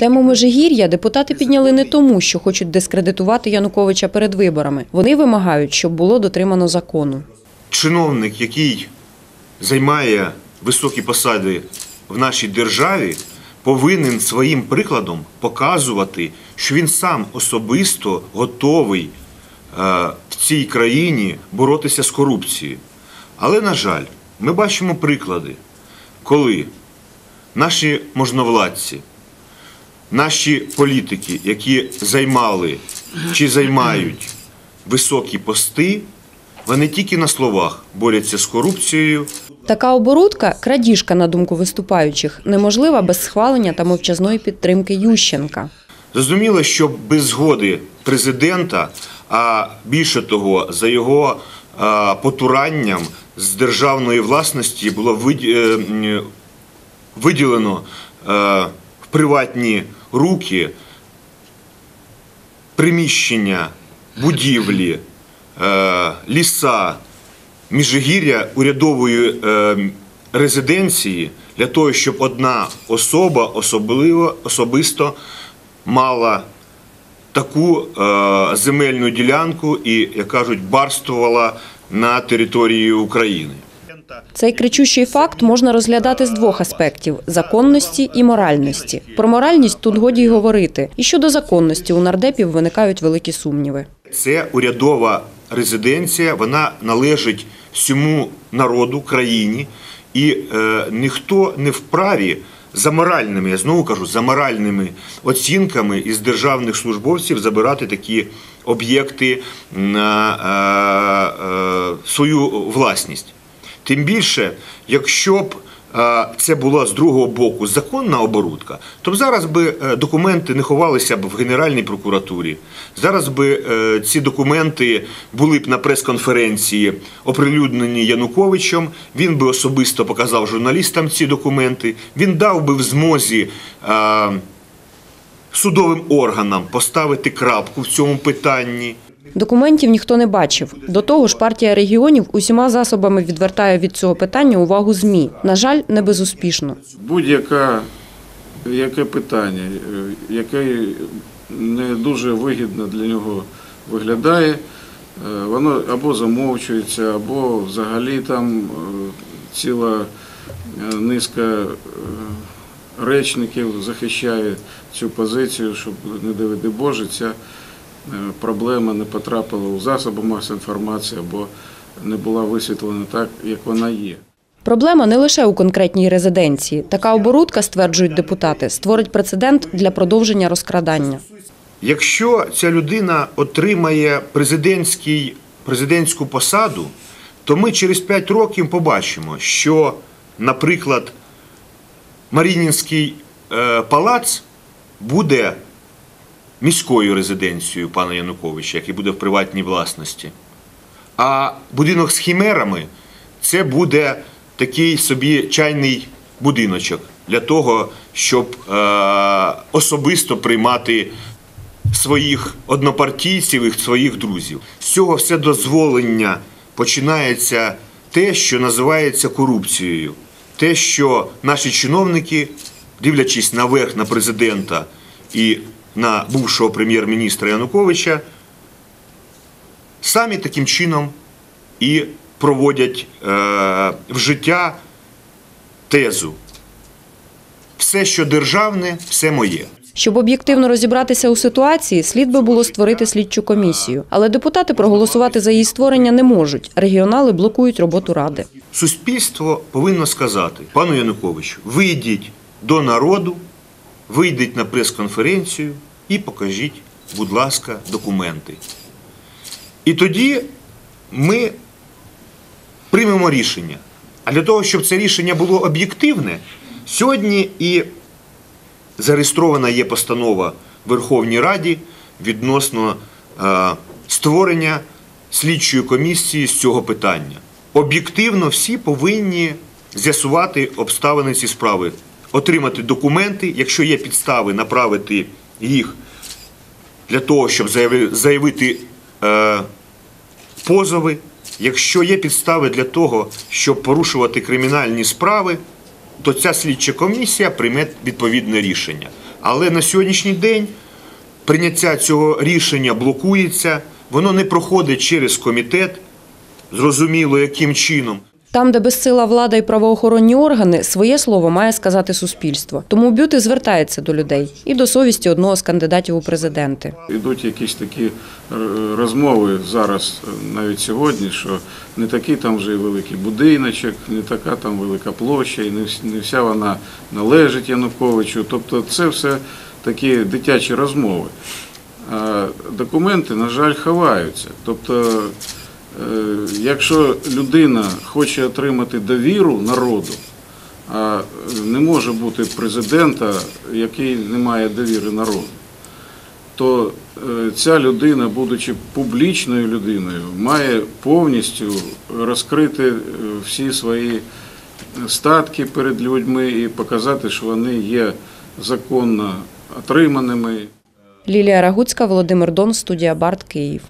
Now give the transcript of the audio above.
Тему Межигір'я депутати підняли не тому, що хочуть дискредитувати Януковича перед виборами. Вони вимагають, щоб було дотримано закону. чиновник, який займає високі посади в нашій державі, повинен своїм прикладом показувати, що він сам особисто готовий е, в цій країні боротися з корупцією. Але, на жаль, ми бачимо приклади, коли наші можновладці, наші політики, які займали чи займають високі пости, вони тільки на словах борються з корупцією, Така оборудка, крадіжка, на думку виступаючих, неможлива без схвалення та мовчазної підтримки Ющенка. Зрозуміло, що без згоди президента, а більше того, за його потуранням з державної власності було е, виділено е, приватні руки приміщення, будівлі, е, ліса, міжгір'я урядової е, резиденції для того, щоб одна особа особливо особисто мала таку е, земельну ділянку і, як кажуть, барствувала на території України. Цей кричущий факт можна розглядати з двох аспектів законності і моральності. Про моральність тут годі й говорити. І щодо законності у нардепів виникають великі сумніви. Це урядова резиденція, вона належить всьому народу, країні, і е, ніхто не вправі за моральними, я знову кажу, за моральними оцінками із державних службовців забирати такі об'єкти на е, е, свою власність. Тим більше, якщо б е, це була з другого боку законна оборудка, то б зараз би е, документи не ховалися б в Генеральній прокуратурі. Зараз би е, ці документи були б на прес-конференції, оприлюднені Януковичем. Він би особисто показав журналістам ці документи. Він дав би в змозі. Судовим органам поставити крапку в цьому питанні. Документів ніхто не бачив. До того ж, партія регіонів усіма засобами відвертає від цього питання увагу ЗМІ. На жаль, не безуспішно. будь-яке яке питання, е, яке не дуже вигідно для нього виглядає, е, воно або замовчується, або взагалі там е, ціла низка речників захищає цю позицію, щоб, не доведи Боже, ця проблема не потрапила у засоби масової інформації або не була висвітлена так, як вона є. Проблема не лише у конкретній резиденції. Така оборудка, стверджують депутати, створить прецедент для продовження розкрадання. Якщо ця людина отримає президентський, президентську посаду, то ми через 5 років побачимо, що, наприклад, Марінінський е, палац буде міською резиденцією пана Януковича, який буде в приватній власності. А будинок з хімерами це буде такий собі чайний будиночок для того, щоб е, особисто приймати своїх однопартійців і своїх друзів. З цього все дозволення починається те, що називається корупцією. Те, що наші чиновники, дивлячись наверх на президента і на бувшого прем'єр-міністра Януковича, самі таким чином і проводять е, в життя тезу. Все, що державне, все моє. Щоб об'єктивно розібратися у ситуації, слід би було створити слідчу комісію. Але депутати проголосувати за її створення не можуть. Регіонали блокують роботу ради. Суспільство повинно сказати пану Януковичу, вийдіть до народу, вийдіть на прес-конференцію і покажіть, будь ласка, документи. І тоді ми приймемо рішення. А для того, щоб це рішення було об'єктивне, сьогодні і зареєстрована є постанова Верховній Раді відносно е, створення слідчої комісії з цього питання. Об'єктивно всі повинні з'ясувати обставини цієї справи, отримати документи, якщо є підстави, направити їх для того, щоб заявити е, позови. Якщо є підстави для того, щоб порушувати кримінальні справи, то ця слідча комісія прийме відповідне рішення. Але на сьогоднішній день прийняття цього рішення блокується, воно не проходить через комітет, зрозуміло, яким чином. Там, де безсила влада і правоохоронні органи, своє слово має сказати суспільство. Тому Бюти звертається до людей і до совісті одного з кандидатів у президенти. Ідуть якісь такі е, розмови зараз, е, навіть сьогодні, що не такий там вже великий будиночок, не така там велика площа, і не вся вона належить Януковичу. Тобто це все такі дитячі розмови. А документи, на жаль, ховаються. Тобто, якщо людина хоче отримати довіру народу, а не може бути президента, який не має довіри народу то е, ця людина, будучи публічною людиною, має повністю розкрити е, всі свої статки перед людьми і показати, що вони є законно отриманими. Лілія Рагуцька, Володимир Дон, студія Барт, Київ.